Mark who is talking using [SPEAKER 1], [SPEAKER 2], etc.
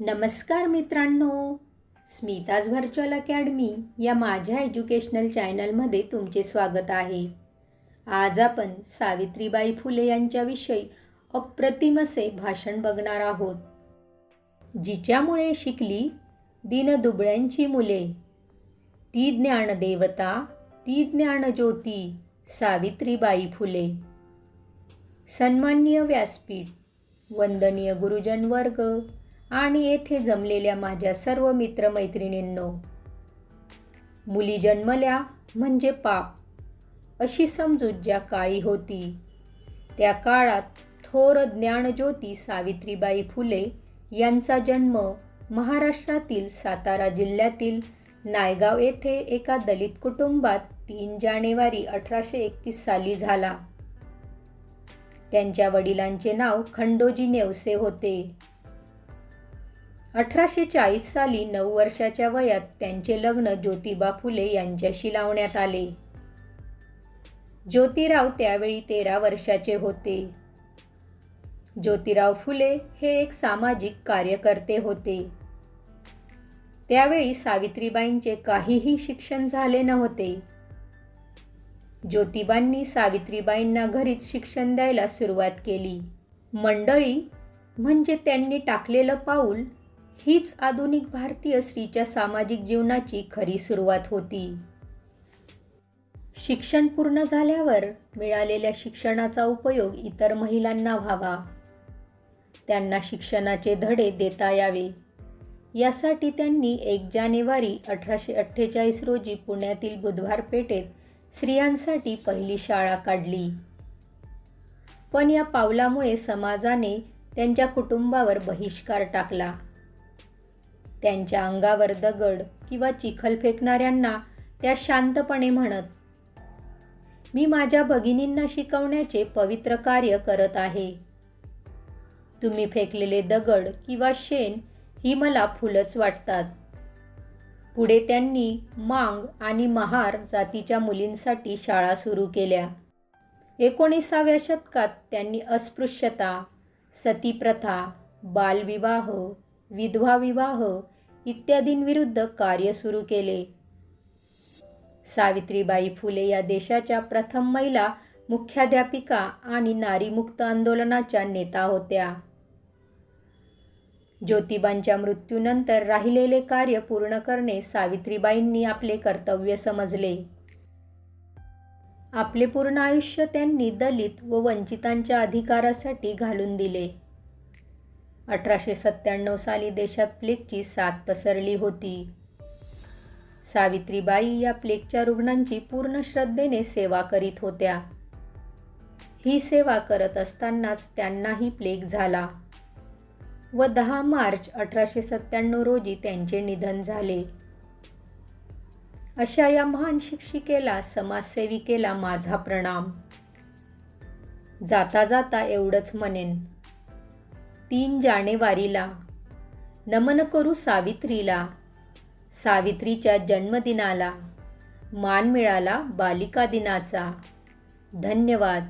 [SPEAKER 1] नमस्कार मित्रांनो. Smita's virtual academy या माझ्या एज्युकेशनल चॅनलमध्ये तुमचे स्वागत आहे. आज आपण सावित्रीबाई फुले यांच्याविषयी अप्रतिम असे भाषण बघणार आहोत. जिच्यामुळे शिकली? दीनदुबळ्यांची मुले. ती ज्ञानदेवता ती ज्ञानज्योती सावित्रीबाई फुले. सन्माननीय व्यासपीठ. वंदनीय गुरुजन वर्ग. आणि येथे जमलेल्या माझ्या सर्व मित्रमैत्रिणींनो मुली जन्मल्या म्हणजे पाप. अशी समजूत ज्या काळी होती त्या काळात थोर ज्ञानज्योती सावित्रीबाई फुले यांचा जन्म महाराष्ट्रातील सातारा जिल्ह्यातील नायगाव येथे एका दलित कुटुंबात तीन जानेवारी अठराशे एकतीस साली झाला. त्यांच्या वडिलांचे नाव खंडोजी नेवसे होते. अठराशे चाळीस साली नऊ वर्षाच्या वयात त्यांचे लग्न ज्योतिबा फुले यांच्याशी लावण्यात आले. ज्योतिराव त्यावेळी तेरा वर्षाचे होते. ज्योतिराव फुले हे एक सामाजिक कार्यकर्ते होते. त्यावेळी सावित्रीबाईंचे काहीही शिक्षण झाले नव्हते. ज्योतिबांनी सावित्रीबाईंना घरीच शिक्षण द्यायला सुरुवात केली. मंडळी म्हणजे त्यांनी टाकलेलं पाऊल हीच आधुनिक भारतीय स्त्रीच्या सामाजिक जीवनाची खरी सुरुवात होती. शिक्षण पूर्ण झाल्यावर मिळालेल्या शिक्षणाचा उपयोग इतर महिलांना व्हावा. त्यांना शिक्षणाचे धडे देता यावे. यासाठी त्यांनी एक जानेवारी अठराशे अठ्ठेचाळीस रोजी पुण्यातील बुधवार पेठेत स्त्रियांसाठी पहिली शाळा काढली. पण या पावलामुळे समाजाने त्यांच्या कुटुंबावर बहिष्कार टाकला. त्यांच्या अंगावर दगड किंवा चिखल फेकणाऱ्यांना त्या शांतपणे म्हणत मी माझ्या भगिनींना शिकवण्याचे पवित्र कार्य करत आहे. तुम्ही फेकलेले दगड किंवा शेण ही मला फुलंच वाटतात. पुढे त्यांनी मांग आणि महार जातीच्या मुलींसाठी शाळा सुरू केल्या. एकोणीसाव्या शतकात त्यांनी अस्पृश्यता सतीप्रथा बालविवाह विधवा विवाह इत्यादींविरुद्ध कार्य सुरू केले. सावित्रीबाई फुले या देशाच्या प्रथम महिला मुख्याध्यापिका आणि नारीमुक्त आंदोलनाच्या नेता होत्या. ज्योतिबांच्या मृत्यूनंतर राहिलेले कार्य पूर्ण करणे सावित्रीबाईंनी आपले कर्तव्य समजले. आपले पूर्ण आयुष्य त्यांनी दलित व वंचितांच्या अधिकारासाठी घालून दिले. अठराशे सत्त्याण्णव साली देशात प्लेगची साथ पसरली होती. सावित्रीबाई या प्लेगच्या रुग्णांची पूर्ण श्रद्धेने सेवा करीत होत्या. ही सेवा करत असतानाच त्यांनाही प्लेग झाला व दहा मार्च अठराशे सत्त्याण्णव रोजी त्यांचे निधन झाले. अशा या महान शिक्षिकेला समाजसेविकेला माझा प्रणाम. जाता जाता एवढंच म्हणेन. तीन जानेवारीला. नमन करू सावित्रीला. सावित्रीच्या जन्मदिनाला. मान मिळाला बालिका दिनाचा. धन्यवाद.